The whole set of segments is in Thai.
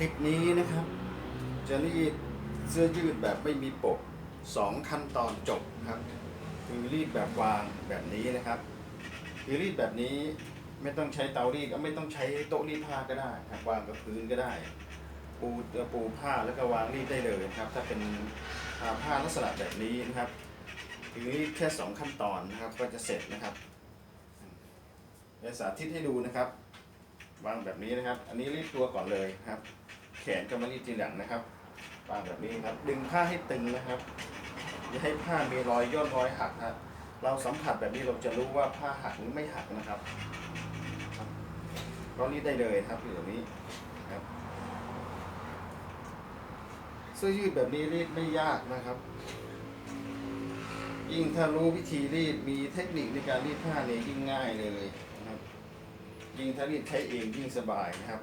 ลิปนี้นะครับ จะรีดเสื้อยืดแบบไม่มีปกสองขั้นตอนจบครับ คือรีดแบบวางแบบนี้นะครับ คือรีดแบบนี้ไม่ต้องใช้เตารีดก็ไม่ต้องใช้โต๊ะรีดผ้าก็ได้ครับวางกับพื้นก็ได้ ปูปูผ้าแล้วก็วางรีดได้เลยครับ ถ้าเป็นอ่าผ้าลักษณะแบบนี้นะครับคือรีดแค่สองขั้นตอนนะครับก็จะเสร็จนะครับสาธิตให้ดูนะครับวางแบบนี้นะครับ อันนี้รีดตัวก่อนเลยครับ แขนก็มารีดทีหลังนะครับวางแบบนี้ครับ ดึงผ้าให้ตึงนะครับอย่าให้ผ้ามีรอยย่นรอยหักครับเราสัมผัสแบบนี้เราจะรู้ว่าผ้าหักหรือไม่หักนะครับก็รีดได้เลยครับอยู่แบบนี้ครับเสื้อยืดแบบนี้รีดไม่ยากนะครับยิ่งถ้ารู้วิธีรีดมีเทคนิคในการรีดผ้าเนี่ยยิ่งง่ายเลยนะครับ ยิ่งถ้ารีดใช้เองยิ่งสบายนะครับ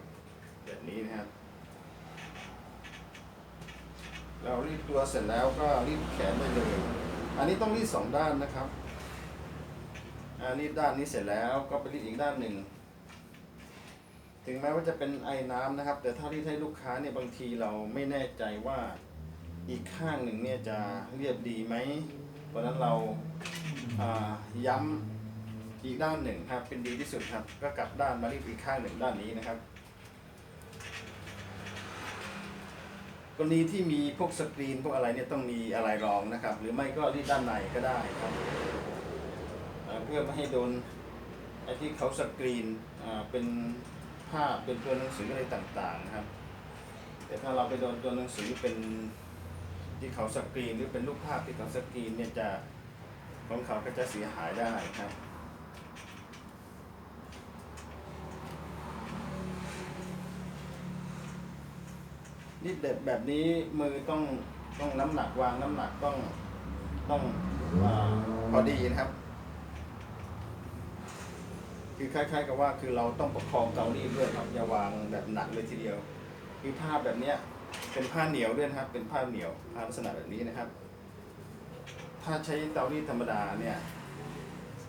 แบบนี้นะครับ เรารีดตัวเสร็จแล้วก็รีดแขนได้เลย อันนี้ต้องรีดสองด้านนะครับอันรีดด้านนี้เสร็จแล้วก็ไปรีดอีกด้านหนึ่ง ถึงแม้ว่าจะเป็นไอ้น้ำนะครับ แต่ถ้ารีดให้ลูกค้าเนี่ยบางทีเราไม่แน่ใจว่าอีกข้างหนึ่งเนี่ยจะเรียบดีไหมเพราะนั้นเราอ่าย้ำอีกด้านหนึ่งครับเป็นดีที่สุดครับ ก็กลับด้านมารีดอีกข้างหนึ่งด้านนี้นะครับ กรณีที่มีพวกสกรีนพวกอะไรเนี่ยต้องมีอะไรรองนะครับ หรือไม่ก็รีดด้านในก็ได้ครับเพื่อไม่ให้โดนไอ้ที่เขาสกรีนเป็นภาพเป็นตัวหนังสืออะไรต่างๆนะครับ แต่ถ้าเราไปโดนตัวหนังสือเป็นที่เขาสกรีนหรือเป็นรูปภาพที่เขาสกรีนเนี่ยจะของเขาก็จะเสียหายได้ครับ นี่แบบแบบนี้มือต้องต้องน้ำหนักวางน้ำหนักต้องต้องอาพอดีนะครับ คือคล้ายๆกับว่าคือเราต้องประคองเตารีดด้วยครับอย่าวางแบบหนักเลยทีเดียว คือผ้าแบบเนี้ยเป็นผ้าเหนียวด้วยนะครับ เป็นผ้าเหนียวผ้าลักษณะแบบนี้นะครับ ถ้าใช้เตารีดธรรมดาเนี่ย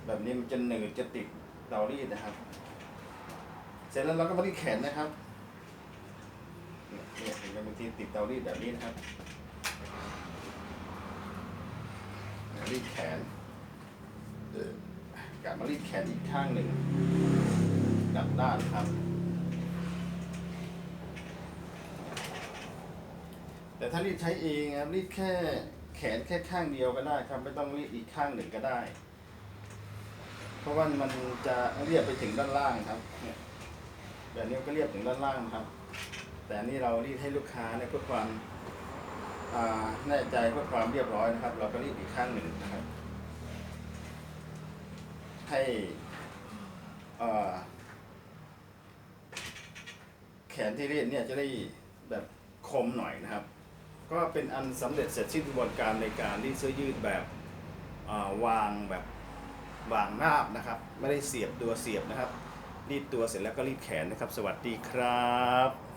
แบบนี้มันจะหนืดจะติดเตารีดนะครับ เสร็จแล้วเราก็มารีดแขนนะครับ เนี่ยเห็นไหมบางทีติดเตารีดแบบนี้นะครับรีดแขนเอ่อกลับมารีดแขนอีกข้างหนึ่งกลับด้านครับ แต่ถ้ารีดใช้เองครับรีดแค่แขนแค่ข้างเดียวก็ได้ครับ ไม่ต้องรีดอีกข้างหนึ่งก็ได้ เพราะว่ามันจะเรียบไปถึงด้านล่างครับเนี่ยแบบนี้ก็เรียบถึงด้านล่างครับ แต่นี่เรารีดให้ลูกค้าเนี่ยเพื่อความแน่ใจเพื่อความเรียบร้อยนะครับ เราก็รีดอีกข้างหนึ่งนะครับ ให้แขนที่รีดเนี่ยจะได้แบบคมหน่อยนะครับ ก็เป็นอันสำเร็จเสร็จสิ้นกระบวนการในการรีดเสื้อยืดแบบาวางแบบวางนาบนะครับ ไม่ได้เสียบตัวเสียบนะครับ รีดตัวเสร็จแล้วก็รีดแขนนะครับ สวัสดีครับ